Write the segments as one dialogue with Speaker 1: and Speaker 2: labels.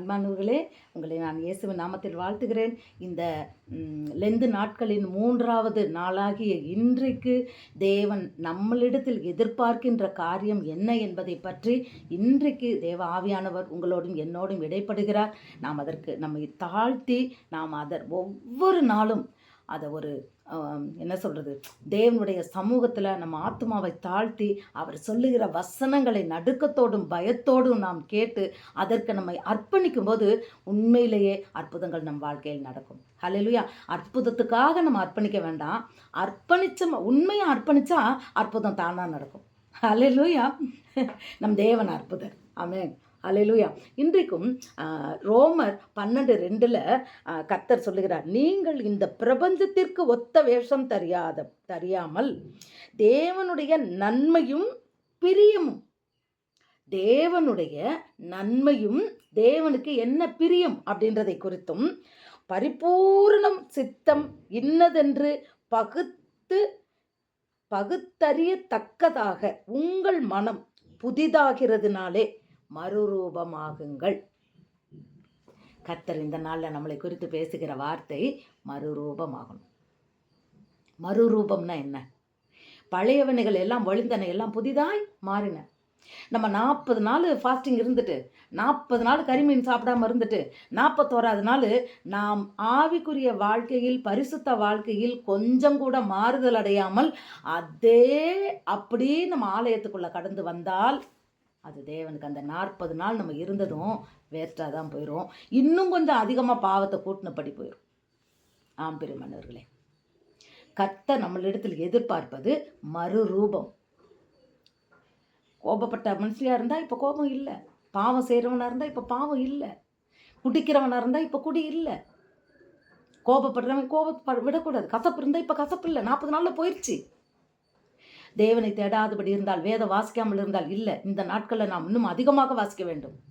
Speaker 1: அன்பானவர்களே உங்களை நான் இயேசுவின் நாமத்தில் வாழ்த்துகிறேன். இந்த லெந்து நாட்களின் மூன்றாவது நாளாகிய இன்றைக்கு தேவன் நம்மளிடத்தில் எதிர்பார்க்கின்ற காரியம் என்ன என்பதை பற்றி இன்றைக்கு தேவ ஆவியானவர் உங்களோடும் என்னோடும் இடைப்படுகிறார். நாம் அதற்கு நம்மை தாழ்த்தி நாம் அதர் ஒவ்வொரு நாளும் அதை ஒரு என்ன சொல்கிறது தேவனுடைய சமூகத்தில் நம்ம ஆத்மாவை தாழ்த்தி அவர் சொல்லுகிற வசனங்களை நடுக்கத்தோடும் பயத்தோடும் நாம் கேட்டு அதற்கு நம்மை அர்ப்பணிக்கும் போது உண்மையிலேயே அற்புதங்கள் நம் வாழ்க்கையில் நடக்கும். ஹலெலுயா அற்புதத்துக்காக நம்ம அர்ப்பணிக்க வேண்டாம். அர்ப்பணிச்ச உண்மையை அர்ப்பணித்தா அற்புதம் தானாக நடக்கும். ஹலெலுயா நம் தேவன் அற்புதர். ஆமென் அலையிலுயா இன்றைக்கும் ரோமர் பன்னெண்டு ரெண்டில் கத்தர் சொல்லுகிறார் நீங்கள் இந்த பிரபஞ்சத்திற்கு ஒத்த வேஷம் தெரியாத தெரியாமல் தேவனுடைய நன்மையும் பிரியமும் தேவனுடைய நன்மையும் தேவனுக்கு என்ன பிரியம்? அப்படின்றதை குறித்தும் பரிபூரணம் சித்தம் இன்னதென்று பகுத்து பகுத்தறியத்தக்கதாக உங்கள் மனம் புதிதாகிறதுனாலே மறுரூபமாகுங்கள். கத்தர் இந்த நாளில் நம்மளை குறித்து பேசுகிற வார்த்தை மறுரூபமாகணும். மறுரூபம்னா என்ன? பழையவனைகள் எல்லாம் ஒளிந்தன எல்லாம் புதிதாய் மாறின. நம்ம நாற்பது நாள் ஃபாஸ்டிங் இருந்துட்டு நாற்பது நாள் கறிமீன் சாப்பிடாம இருந்துட்டு நாற்பத்தோராது நாள் நாம் ஆவிக்குரிய வாழ்க்கையில் பரிசுத்த வாழ்க்கையில் கொஞ்சம் கூட மாறுதல் அடையாமல் அதே அப்படியே நம்ம ஆலயத்துக்குள்ளே கடந்து வந்தால் அது தேவனுக்கு அந்த நாற்பது நாள் நம்ம இருந்ததும் வேஸ்ட்டாக தான் போயிடும் இன்னும் கொஞ்சம் அதிகமாக பாவத்தை கூட்டினபடி போயிடும் ஆம் பெருமன்னர்களே கத்த நம்மளிடத்தில் எதிர்பார்ப்பது மறுரூபம். கோபப்பட்ட மனுஷியாக இருந்தால் இப்போ கோபம் இல்லை. பாவம் செய்கிறவனாக இருந்தால் இப்போ பாவம் இல்லை. குடிக்கிறவனாக இருந்தால் இப்போ குடி இல்லை. கோபப்படுறவன் கோபப்பட விடக்கூடாது. கசப்பு இருந்தால் இப்போ கசப்பு இல்லை. நாற்பது நாளில் போயிடுச்சு தேவனை தேடாதபடி இருந்தால் வேத வாசிக்காமல் இருந்தால் இல்லை. இந்த நாட்களில் நாம் இன்னும் அதிகமாக வாசிக்க வேண்டும்.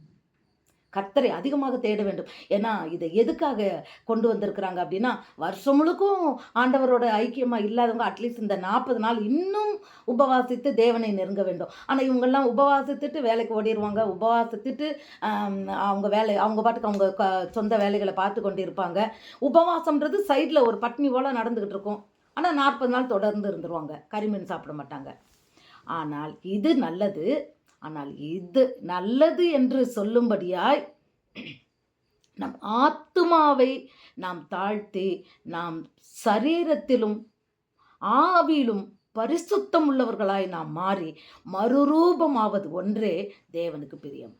Speaker 1: கத்தரை அதிகமாக தேட வேண்டும். ஏன்னா இதை எதுக்காக கொண்டு வந்திருக்கிறாங்க அப்படின்னா வருஷம் முழுக்கும் ஆண்டவரோட ஐக்கியமாக இல்லாதவங்க அட்லீஸ்ட் இந்த நாற்பது நாள் இன்னும் உபவாசித்து தேவனை நெருங்க வேண்டும். ஆனால் இவங்கெல்லாம் உபவாசித்துட்டு வேலைக்கு ஓடிடுவாங்க உபவாசித்துட்டு அவங்க வேலை அவங்க பாட்டுக்கு அவங்க க- சொந்த வேலைகளை பார்த்து கொண்டு இருப்பாங்க உபவாசம்ன்றது சைடில் ஒரு பட்னி போல் நடந்துக்கிட்டு இருக்கும். ஆனால் நாற்பது நாள் தொடர்ந்து இருந்துருவாங்க. கறிமீன் சாப்பிட மாட்டாங்க. ஆனால் இது நல்லது. ஆனால் இது நல்லது என்று சொல்லும்படியாய் நம் ஆத்துமாவை நாம் தாழ்த்தி நாம் சரீரத்திலும் ஆவியிலும் பரிசுத்தம் உள்ளவர்களாய் நாம் மாறி மறுரூபமாவது ஒன்றே தேவனுக்கு பிரியம்.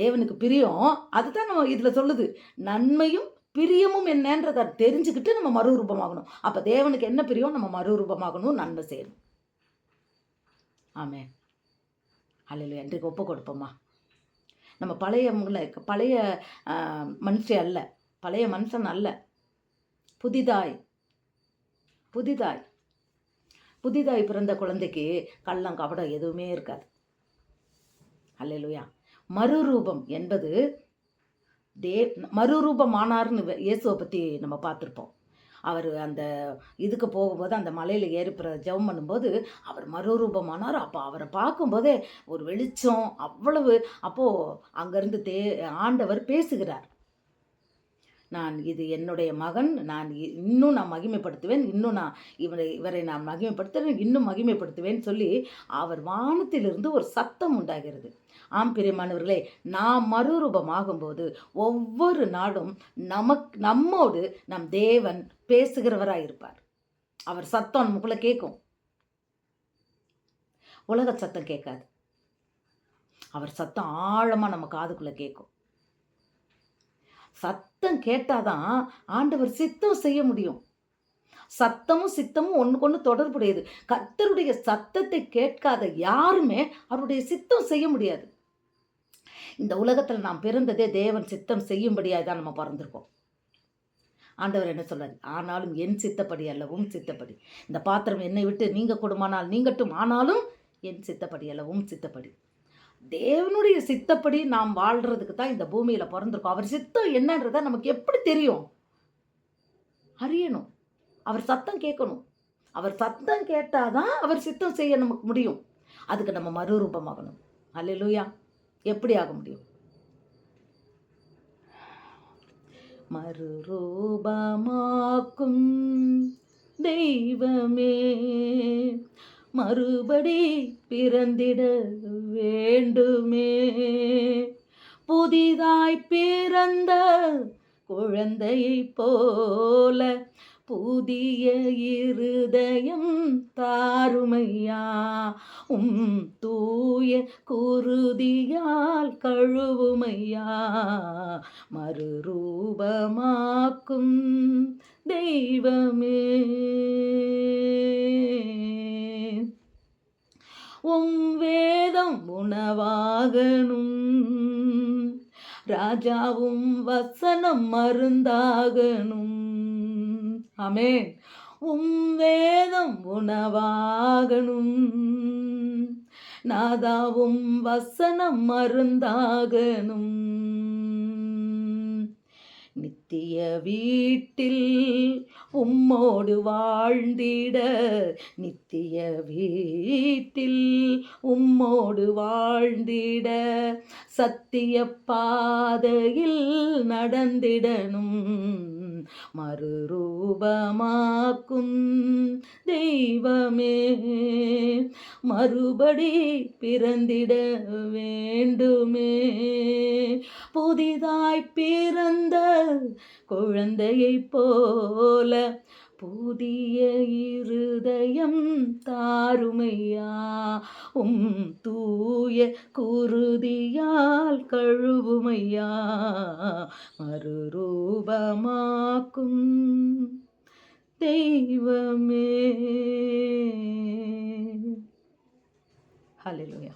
Speaker 1: தேவனுக்கு பிரியம். அதுதான் நம்ம இதில் சொல்லுது. நன்மையும் பிரியமும் என்னன்றதை தெரிஞ்சுக்கிட்டு நம்ம மறுரூபமாகணும். அப்போ தேவனுக்கு என்ன பிரியம்? நம்ம மறுரூபமாகணும் நன்மை செய்யணும் ஆமே அல்ல இன்றைக்கு ஒப்பு கொடுப்போமா? நம்ம பழையவங்கள பழைய மனுஷன் அல்ல. பழைய மனுஷன் அல்ல. புதிதாய். புதிதாய். புதிதாய் பிறந்த குழந்தைக்கு கள்ளம் கபடம் எதுவுமே இருக்காது. அல்லேலூயா மறுரூபம் என்பது தே மறுரூபமானார்னு இயேசுவை பற்றி நம்ம பார்த்துருப்போம். அவர் அந்த இதுக்கு போகும்போது அந்த மலையில் ஏறுப்புற ஜெபம் பண்ணும்போது அவர் மறுரூபமானார். அப்போ அவரை பார்க்கும்போதே ஒரு வெளிச்சம் அவ்வளவு அப்போது அங்கேருந்து தே ஆண்டவர் பேசுகிறார். நான் இது என்னுடைய மகன் நான் இ- இன்னும் நான் மகிமைப்படுத்துவேன் இன்னும் நான் இவரை இவரை நான் மகிமைப்படுத்துவேன் இன்னும் மகிமைப்படுத்துவேன் சொல்லி அவர் வானத்திலிருந்து ஒரு சத்தம் உண்டாகிறது. ஆம் பிரியமானவர்களே நாம் மறுரூபமாகும்போது ஒவ்வொரு நாடும் நமக் நம்மோடு நம் தேவன் பேசுகிறவராக இருப்பார் அவர் சத்தம் நமக்குள்ளே கேட்கும். உலக சத்தம் கேட்காது. அவர் சத்தம் ஆழமாக நம்ம காதுக்குள்ளே கேட்கும். சத்தம் கேட்டாதான் ஆண்டவர் சித்தம் செய்ய முடியும். சத்தமும் சித்தமும் ஒன்றுக்கொன்று ஒன்று தொடர்புடையது. கத்தருடைய சத்தத்தை கேட்காத யாருமே அவருடைய சித்தம் செய்ய முடியாது. இந்த உலகத்தில் நாம் பிறந்ததே தேவன் சித்தம் செய்யும்படியாக தான் நம்ம பிறந்திருக்கோம். ஆண்டவர் என்ன சொல்றாரு? ஆனாலும் என் சித்தப்படி அல்லவும் சித்தப்படி. இந்த பாத்திரம் என்னை விட்டு நீங்க கொடுமானால் நீங்கட்டும் ஆனாலும் என் சித்தப்படி அல்லவும் சித்தப்படி. தேவனுடைய சித்தப்படி நாம் வாழ்கிறதுக்கு தான் இந்த பூமியில் பிறந்திருக்கோம். அவர் சித்தம் என்னன்றத நமக்கு எப்படி தெரியும்? அறியணும். அவர் சத்தம் கேட்கணும். அவர் சத்தம் கேட்டால் தான் அவர் சித்தம் செய்ய நமக்கு முடியும். அதுக்கு நம்ம மறுரூபமாகணும். அல்லையா எப்படி ஆக முடியும்? மறுரூபமாக்கும் தெய்வமே மறுபடி பிறந்திட வேண்டுமே. புதிதாய் பிறந்த குழந்தையை போல புதிய இருதயம் தாருமையா? உம் தூய குருதியால் கழுவுமையா? மறுரூபமாக்கும் தெய்வமே. உம் வேதம் உணவாகணும் ராஜாவும் வசனம் மருந்தாகணும் அமேன் உம் வேதம் உணவாகணும். நாதாவும் வசனம் மருந்தாகணும் நித்திய வீட்டில் உம்மோடு வாழ்ந்திட. நித்திய வீட்டில் உம்மோடு வாழ்ந்திட. சத்திய பாதையில் நடந்திடணும். மறுரூபமாக்கும் தெய்வமே. மறுபடி பிறந்திட வேண்டுமே. புதிதாய் பிறந்த குழந்தையைப் போல புதிய இருதயம் தாருமையா? உம் தூய குருதியால் கழுவுமையா? மறுரூபமாக்கும் தெய்வமே. ஹalleluya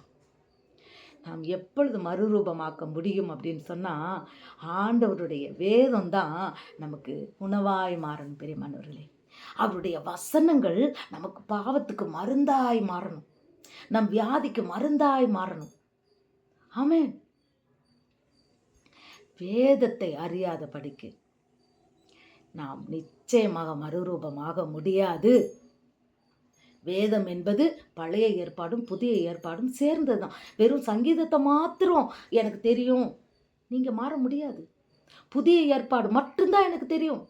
Speaker 1: நாம் எப்பொழுது மறுரூபமாக்க முடியும் அப்படின்னு சொன்னால் ஆண்டவருடைய வேதம் தான் நமக்கு உணவாய் மாறணும் பெரியமானவர்களே. அவருடைய வசனங்கள் நமக்கு பாவத்துக்கு மருந்தாய் மாறணும். நம் வியாதிக்கு மருந்தாய் மாறணும். ஆமே வேதத்தை அறியாத படிக்கு நாம் நிச்சயமாக மறுரூபமாக முடியாது. வேதம் என்பது பழைய ஏற்பாடும் புதிய ஏற்பாடும் சேர்ந்தது தான் வெறும் சங்கீதத்தை மாத்திரம் எனக்கு தெரியும். நீங்கள் மாற முடியாது. புதிய ஏற்பாடு மட்டும்தான் எனக்கு தெரியும்.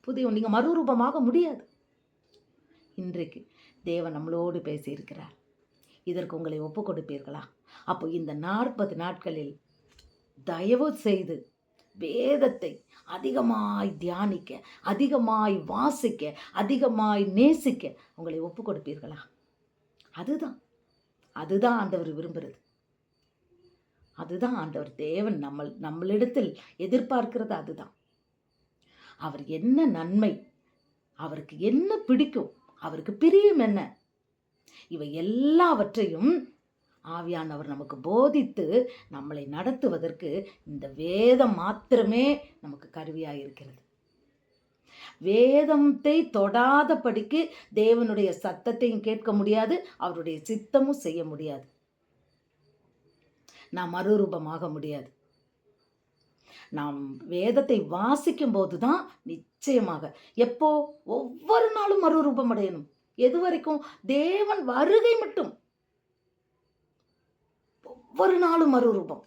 Speaker 1: புதிய நீங்கள் மறுரூபமாக முடியாது. இன்றைக்கு தேவன் நம்மளோடு பேசியிருக்கிறார். இதற்கு உங்களை ஒப்பு கொடுப்பீர்களா? அப்போ இந்த நாற்பது நாட்களில் தயவு செய்து வேதத்தை அதிகமாய் தியானிக்க அதிகமாய் வாசிக்க அதிகமாய் நேசிக்க உங்களை ஒப்பு கொடுப்பீர்களா? அதுதான். அதுதான் ஆண்டவர் விரும்புகிறது அதுதான் ஆண்டவர் தேவன் நம்ம நம்மளிடத்தில் எதிர்பார்க்கிறது அதுதான். அவர் என்ன நன்மை? அவருக்கு என்ன பிடிக்கும்? அவருக்கு பிரியம் என்ன? இவை எல்லாவற்றையும் ஆவியானவர் நமக்கு போதித்து நம்மளை நடத்துவதற்கு இந்த வேதம் மாத்திரமே நமக்கு கருவியாக இருக்கிறது வேதத்தை தொடாதபடிக்கு தேவனுடைய சத்தத்தையும் கேட்க முடியாது அவருடைய சித்தமும் செய்ய முடியாது. நாம் மறுரூபமாக முடியாது. நாம் வேதத்தை வாசிக்கும் போது தான் நிச்சயமாக. எப்போ? ஒவ்வொரு நாளும் மறுரூபம் அடையணும். எது வரைக்கும்? தேவன் வருகை மட்டும். ஒவ்வொரு நாளும் மறுரூபம்.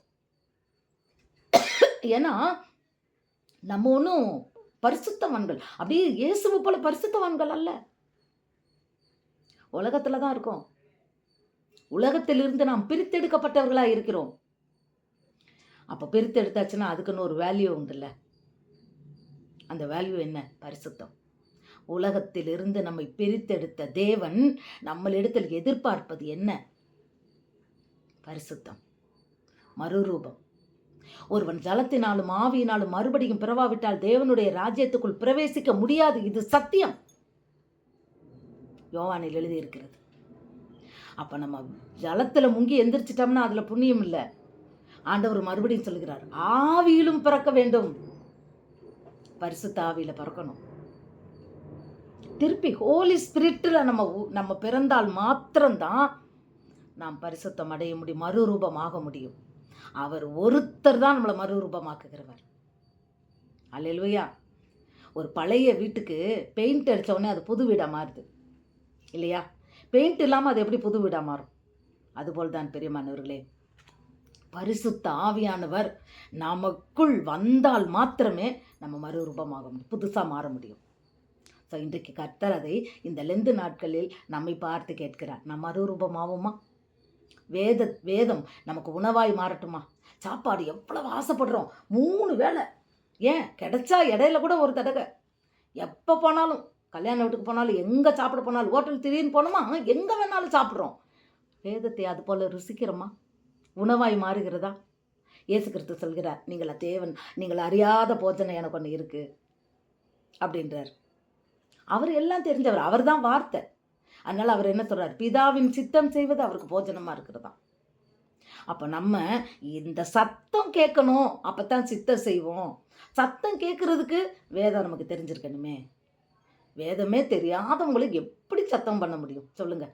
Speaker 1: ஏன்னா நம்ம ஒன்றும் பரிசுத்தவான்கள். அப்படியே இயேசுவை போல பரிசுத்தவான்கள் அல்ல. உலகத்தில் தான் இருக்கோம். உலகத்திலிருந்து நாம் பிரித்தெடுக்கப்பட்டவர்களாக இருக்கிறோம் அப்போ பிரித்து எடுத்தாச்சுன்னா அதுக்குன்னு ஒரு வேல்யூ உண்டுல்ல. அந்த வேல்யூ என்ன? பரிசுத்தம். உலகத்திலிருந்து நம்மை பிரித்தெடுத்த தேவன் நம்மளிடத்தில் எதிர்பார்ப்பது என்ன? பரிசுத்தம். மறுரூபம். ஒருவன் ஜலத்தினாலும் ஆவியினாலும் மறுபடியும் பிறவாவிட்டால் தேவனுடைய ராஜ்யத்துக்குள் பிரவேசிக்க முடியாது. இது சத்தியம். யோவானில் எழுதியிருக்கிறது. அப்போ நம்ம ஜலத்தில் முங்கி எந்திரிச்சிட்டோம்னா அதில் புண்ணியம் இல்லை. ஆண்டவர் மறுபடியும் சொல்கிறார் ஆவியிலும் பிறக்க வேண்டும். பரிசுத்த ஆவியில் பிறக்கணும். திருப்பி ஹோலி ஸ்பிரிட்டில் நம்ம உ- நம்ம பிறந்தால் மாத்திரம்தான் நாம் பரிசுத்தம் அடைய முடியும் மறுரூபமாக முடியும். அவர் ஒருத்தர் தான் நம்மளை மறுரூபமாக்குகிறவர். அல்லேலூயா. ஒரு பழைய வீட்டுக்கு பெயிண்ட் அடிச்ச உடனே அது புது வீடாக மாறுது. இல்லையா? பெயிண்ட் இல்லாமல் அது எப்படி புது வீடாக மாறும்? அதுபோல் தான் பெரியமானவர்களே பரிசுத்த ஆவியானவர் நமக்குள் வந்தால் மாத்திரமே நம்ம மறுரூபமாக முடியும் புதுசாக மாற முடியும். ஸோ இன்றைக்கு கர்த்தர் அதை இந்த லெந்து நாட்களில் நம்மை பார்த்து கேட்கிறார். நம்ம மறுரூபமாகுமா? வேத வேதம் நமக்கு உணவாய் மாறட்டுமா? சாப்பாடு எவ்வளவு ஆசைப்படுறோம்? மூணு வேளை. ஏன்? கிடைச்சா இடையில கூட ஒரு தடவை எப்போ போனாலும் கல்யாண வீட்டுக்கு போனாலும் எங்கே சாப்பிட போனாலும் ஹோட்டல் திடீர்னு போனோமா? எங்கே வேணாலும் சாப்பிட்றோம். வேதத்தை அது போல் ருசிக்கிறோமா? உணவாய் மாறுகிறதா? இயேசு கிறிஸ்து சொல்கிறார் நீங்கள் தேவன் நீங்கள் அறியாத போஜனை எனக்கு ஒன்று இருக்குது அப்படின்றார். அவர் எல்லாம் தெரிஞ்சவர் அவர் தான் வார்த்தை. அதனால் அவர் என்ன சொல்கிறார் பிதாவின் சித்தம் செய்வது அவருக்கு போஜனமாக இருக்கிறதா? அப்போ நம்ம இந்த சத்தம் கேட்கணும் அப்போ தான் சித்தம் செய்வோம். சத்தம் கேட்குறதுக்கு வேதம் நமக்கு தெரிஞ்சிருக்கணுமே. வேதமே தெரியாதவங்களுக்கு எப்படி சத்தம் பண்ண முடியும்? சொல்லுங்கள்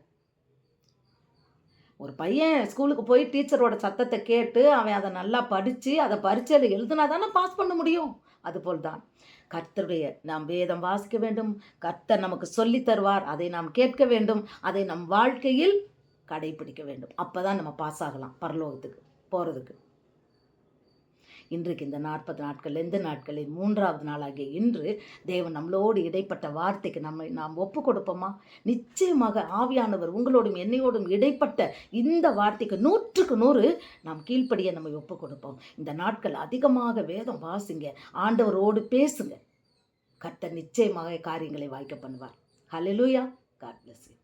Speaker 1: ஒரு பையன் ஸ்கூலுக்கு போய் டீச்சரோட சத்தத்தை கேட்டு அவன் அதை நல்லா படித்து அதை பரீட்சையில் எழுதுனா தானே பாஸ் பண்ண முடியும்? அதுபோல் தான். கர்த்தருடைய நாம் வேதம் வாசிக்க வேண்டும். கர்த்தர் நமக்கு சொல்லித் தருவார். அதை நாம் கேட்க வேண்டும். அதை நம் வாழ்க்கையில் கடைபிடிக்க வேண்டும். அப்போ தான் நம்ம பாஸ் ஆகலாம் பரலோகத்துக்கு போகிறதுக்கு இன்றைக்கு இந்த நாற்பது நாட்கள் எந்த நாட்களில்? மூன்றாவது நாளாகிய இன்று தேவன் நம்மளோடு இடைப்பட்ட வார்த்தைக்கு நம்மை நாம் ஒப்பு கொடுப்போமா? நிச்சயமாக ஆவியானவர் உங்களோடும் என்னையோடும் இடைப்பட்ட இந்த வார்த்தைக்கு நூற்றுக்கு நூறு நாம் கீழ்ப்படியை நம்ம ஒப்பு கொடுப்போம். இந்த நாட்கள் அதிகமாக வேதம் வாசிங்க ஆண்டவரோடு பேசுங்க. கர்த்தர் நிச்சயமாக காரியங்களை வாய்க்க பண்ணுவார். ஹalleluya காட் பிளஸ் யூ